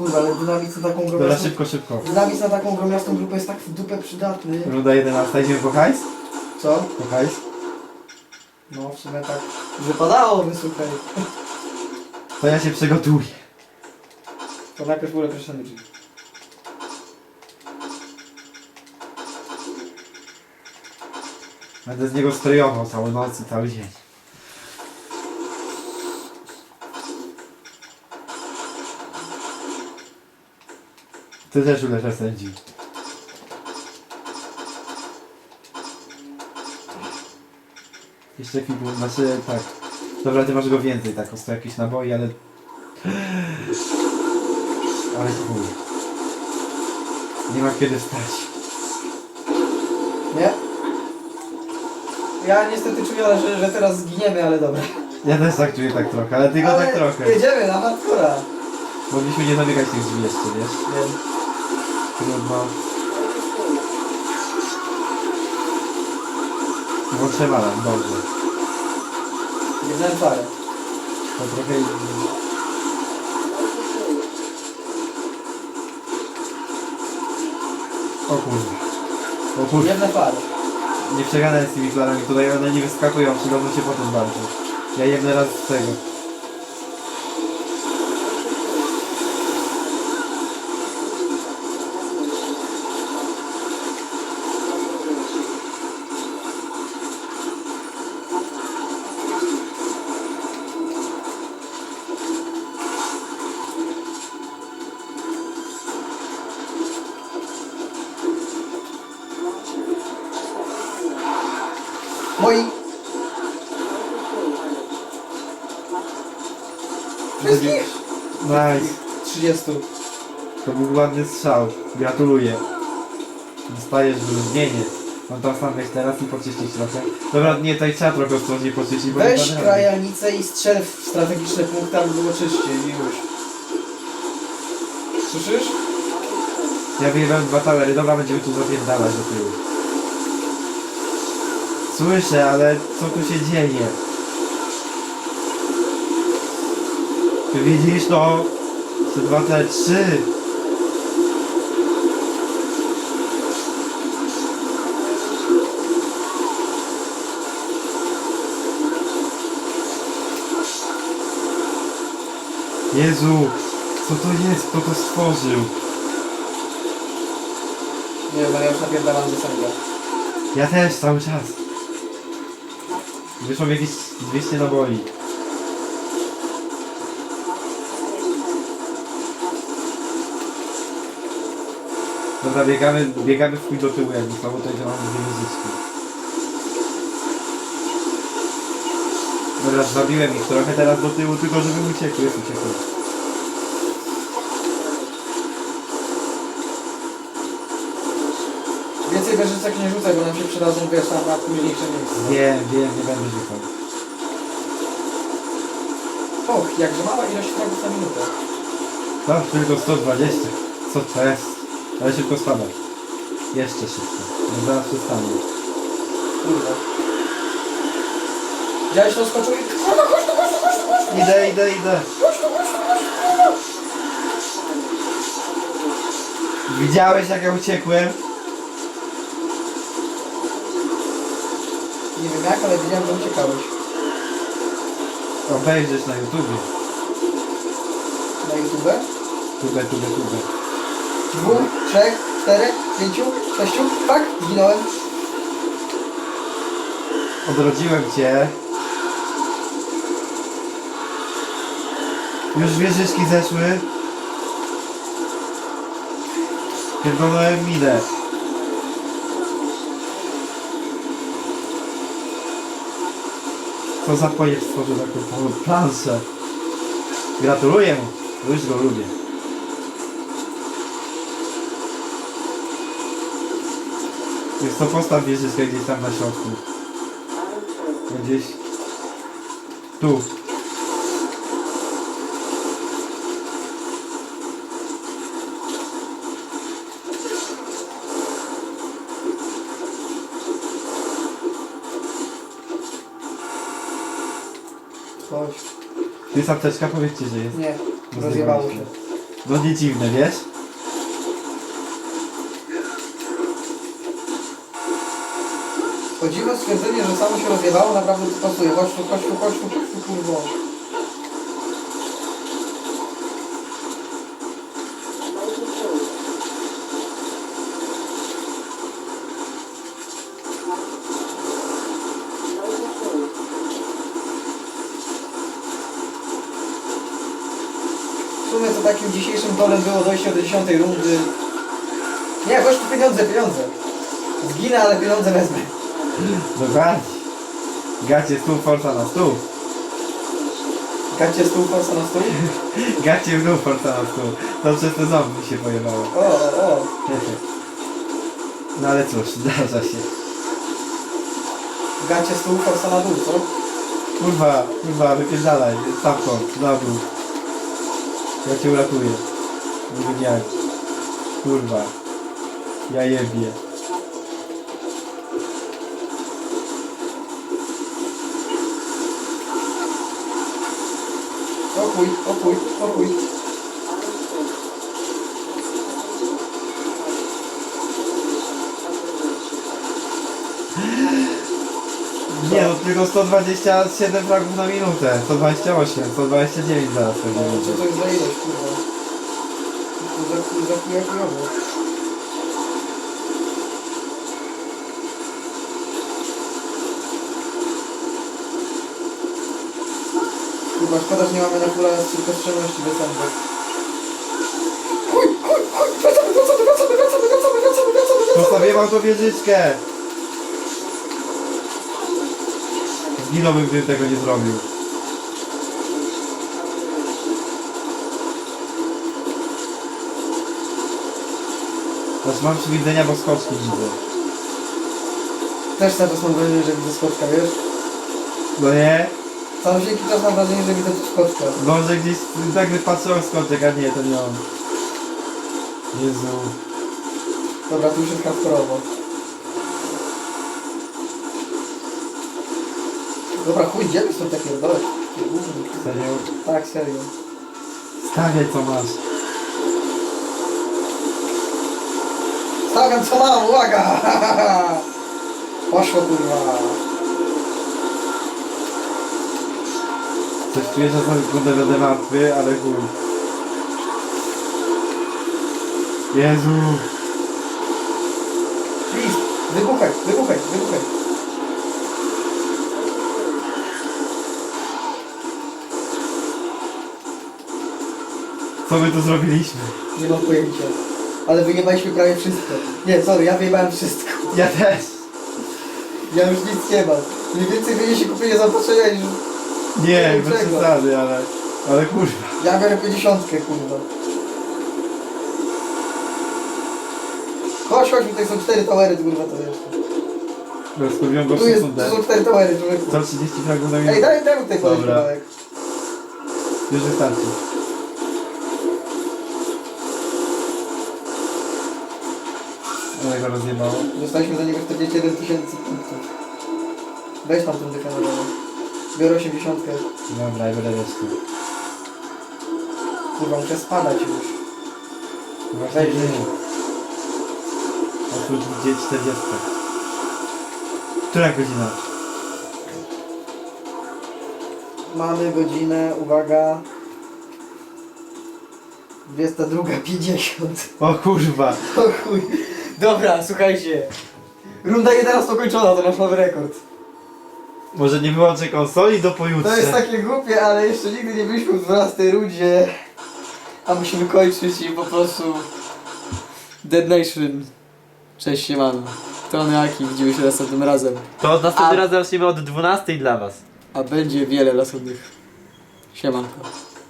Kurwa, ale na taką Dobra, gromiastą... szybko, szybko. Dynamit na taką gromiastą grupę jest tak w dupę przydatny. Runda 11, idziemy po hajs? Co? Po hajs? No w sumie tak wypadało, wysłuchaj. To ja się przygotuję. To najpierw ulepiesz ten drzwi. Będę z niego strojował całą noc i cały dzień. Ty też uleżesz sędzi. Jeszcze chwilę, znaczy tak. Dobra, ty masz go więcej, tak, o 100 jakieś naboi, ale... Ale chuj. Nie ma kiedy wstać. Nie? Ja niestety czuję, że, że teraz zginiemy, ale dobra. Ja też tak czuję tak trochę, ale tylko ale tak trochę. Jedziemy na hardcora. Mogliśmy nie zamykać tych drzwi jeszcze, wiesz? Wiem. Trudno. Włączę alarm, dobrze. Jednałem parę. To trochę... O kurwa. O kurwa. Jedne parę. Nie przegadaj z tymi flarami tutaj, one nie wyskakują, przydadzą się potem bardzo. Ja jedne raz z tego. Moi. Wszystkich? Nice. 30. To był ładny strzał. Gratuluję. Dostajesz wyróżnienie. Mam tam sam wejść teraz i poczyścić trochę. Dobra, nie, tutaj trzeba trochę ostrożnie poczyścić, bo nie Weź rady. krajanicę i strzel w strategiczne punkty, aby było czyściej i już. Słyszysz? Ja wyjechałem dwa towery, dobra, będziemy tu zapierdalać do tyłu. Słyszę, ale co tu się dzieje? Ty widzisz to? Trzy, dwa, te, trzy. Jezu, co to jest? Kto to stworzył? Nie wiem, ale ja już napierdalam ze sędzia. Ja też, cały czas. Wyszło mi jakieś 200 naboi. Dobra, biegamy, biegamy w chuj do tyłu jakby słabo, to idzie mamy dwie muzyczki. Dobra, zabiłem ich trochę teraz do tyłu, tylko żebym uciekł, jest uciekł. Więcej wieżyczek nie rzucaj, bo nam się przydadzą, wiesz, tam na późniejsze miejsce. Wiem, wiem, nie będę rzucał. Och, jakże mała ilość fragów na minutę. No, tylko 120. Co to jest? Ale szybko spada. Jeszcze szybko. No zaraz przestanie. Kurde. Widziałeś to skoczył i... Kurwa, chodź tu, chodź tu, chodź tu, chodź tu, Idę, idę, idę. chodź tu, chodź tu, chodź tu, kurwa. Widziałeś jak ja uciekłem? Nie wiem jak, ale widziałem, że uciekałeś. Obejrzysz na YouTubie. Na YouTube. Tubę, tubę, tubę. Dwóch, trzech, czterech, pięciu, sześciu. Tak, zginąłem. Odrodziłem cię. Już wieżyczki zeszły. Pierdolałem minę. Co za pojeb stworzył taką planszę. Gratuluję. Już go lubię. Jest to postaw wieżyczkę gdzieś tam na środku. Gdzieś tu. Tu jest apteczka, powiedzcie, że jest. Nie, rozjebało się. No nie dziwne, wiesz? To dziwne stwierdzenie, że samo się rozjebało, naprawdę to pasuje. Chodź tu, chodź tu, kurwo. Takim dzisiejszym golem było dojście do 10 rundy. Nie, chodź tu pieniądze, pieniądze. Zginę, ale pieniądze wezmę. Dokładnie. Gacie stół, forsa na stół. Gacie stół, forsa na stół. Gacie w dół, forsa na stół. To przez te zombie się pojebało. O, o. No ale cóż, zdarza się. Gacie stół, forsa na dół, co? Kurwa, kurwa, wypierdalaj. Stamtąd, na dół. Ja cię uratuję. Wiem jak. Kurwa. Ja jebie. O chuj, o. tylko 127 fragów na minutę. 128, 129 zaraz pewnie No, co będzie. to jest za ilość, kurwa? To za, za chuja chujowo. Kurwa, szkoda, że nie mamy na kula przestrzenności występów. Chuj, chuj, chuj! Wracamy, wracamy, wracamy, wracamy, wracamy, wracamy, wracamy, wracamy! Postawię wam to wieżyczkę! Zginąłbym, gdybym tego nie zrobił. Znaczy mam przywidzenia, bo skoczki widzę. Też cały czas mam wrażenie, że widzę skoczka, wiesz? No nie? Cały dzięki czas mam wrażenie, że widzę skoczka. Może gdzieś tak o skoczek, a nie, to nie on. Jezu. Dobra, tu już jest hardkorowo. Dobra, chuj, idziemy stąd takie dole. Serio? Tak, serio. Stawiaj co masz. Stawiam co mam, uwaga! Poszło kurwa. Coś czuję, że za sekundę będę martwy, ale chuj. Jezu. Please, wybuchaj, wybuchaj, wybuchaj. Co my tu zrobiliśmy? Nie mam pojęcia. Ale wyjebaliśmy prawie wszystko. Nie, sorry, ja wyjebałem wszystko. Ja też. Ja już nic nie mam. Mniej więcej wyjdzie się kupienie zaopatrzenia niż... Nie, bez czego? przesady, ale... Ale kurwa. Ja biorę 50, kurwa. Chodź, chodź, tutaj są cztery towery, kurwa, to wiesz. Rozkurwiłem go Tu, jest, tu są cztery towery, człowieku. 130 fragów na Ej, minutę. daj, daj mu tutaj Dobra. kawałek. Już wystarczy. Ale go rozjebało. Dostaliśmy za niego 41 tysięcy punktów. Weź tam tą dole. Biorę 80. Dobra, ja będę jeszcze. Kurwa, muszę spadać już. Właśnie Weź, nie. Otóż gdzie 40. Która godzina? Mamy godzinę, uwaga. 22.50. O kurwa. O chuj. Dobra, słuchajcie. Runda 11 kończona, to nasz nowy rekord. Może nie wyłączę konsoli do pojutrze. To jest takie głupie, ale jeszcze nigdy nie byliśmy w 12 rundzie. A musimy kończyć i po prostu... Dead Nation. Cześć, siemano. To Aki, widzimy się następnym razem. To następny A- raz zaczniemy od 12 dla was. A będzie wiele następnych. Siemanko.